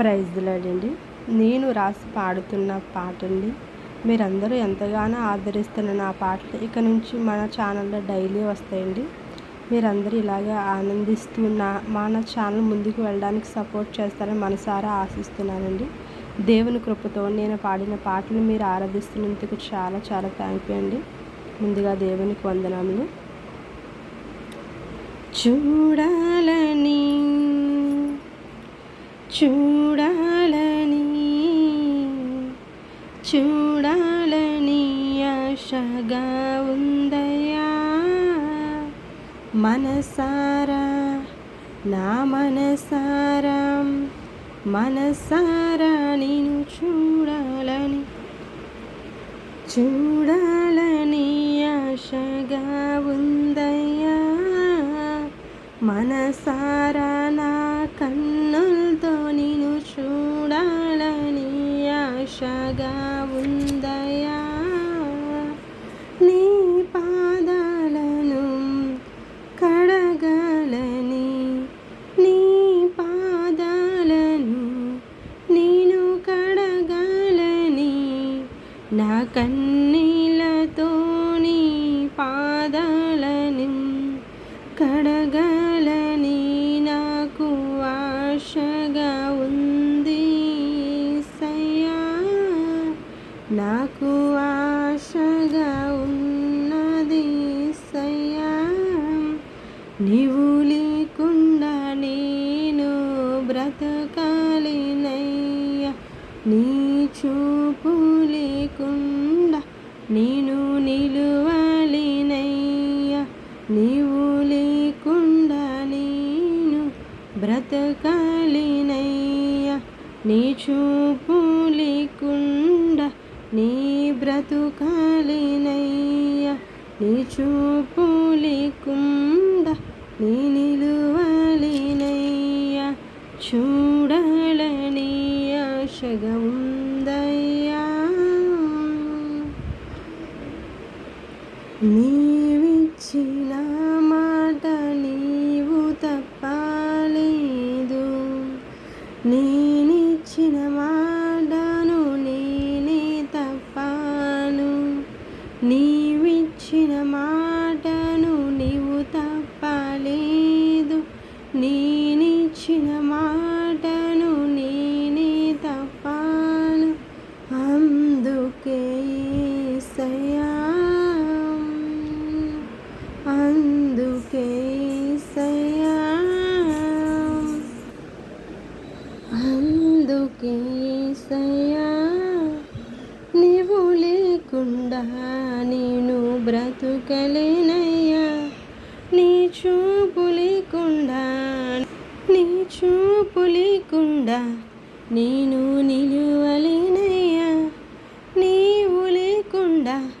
ప్రైజ్లాడండి నేను రాసి పాడుతున్న పాట అండి మీరందరూ ఎంతగానో ఆదరిస్తున్న నా పాటలు ఇక నుంచి మన ఛానల్లో డైలీ వస్తాయండి. మీరందరూ ఇలాగే ఆనందిస్తూ నా మన ఛానల్ ముందుకు వెళ్ళడానికి సపోర్ట్ చేస్తారని మనసారా ఆశిస్తున్నానండి. దేవుని కృపతో నేను పాడిన పాటలు మీరు ఆరాధిస్తున్నందుకు చాలా చాలా థ్యాంక్ యూ అండి. ముందుగా దేవునికి వందనములు చూడాలని చూడాలని చూడాలని ఆశగా ఉందయా మనసారా నా మనసారా మనసారా నేను చూడాలని చూడాలని కడగాలని నీ పాదాలను నేను కడగాలని నా కన్నీళ్ళతో నీ పాదాలను కడగాలని. బ్రతకాలినయ్యా. నీ చూపు లేకుండా నేను నిలువాలినయ్యా. నీవు లేకుండా నేను బ్రతకాలినయ్యా. నీ చూపు లేకుండా నీ బ్రతుకాలినయ్యా. నీ చూపు లేకుండా నీ నిలువాలినయ్యా. చూడాలని ఆశగా ఉందయ్యా నీవిచ్చిన మాట నీవు తప్పలేదు. నేనిచ్చిన మాటను నేనే తప్పాను. నీవిచ్చిన మాటను నీవు తప్పలేదు. నేనిచ్చిన మాటను నేనే తప్పాను. అందుకే సయా అందుకే సయా అందుకే సయా నీవు లేకుండా నేను బ్రతుకలేనయ్యా. నీ చూపు లేకుండా నీ చూపు లేకుండా నేను నిలువలేనయ్యా. నీవు లేకుండా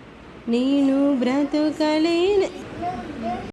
నేను బ్రతుకలేన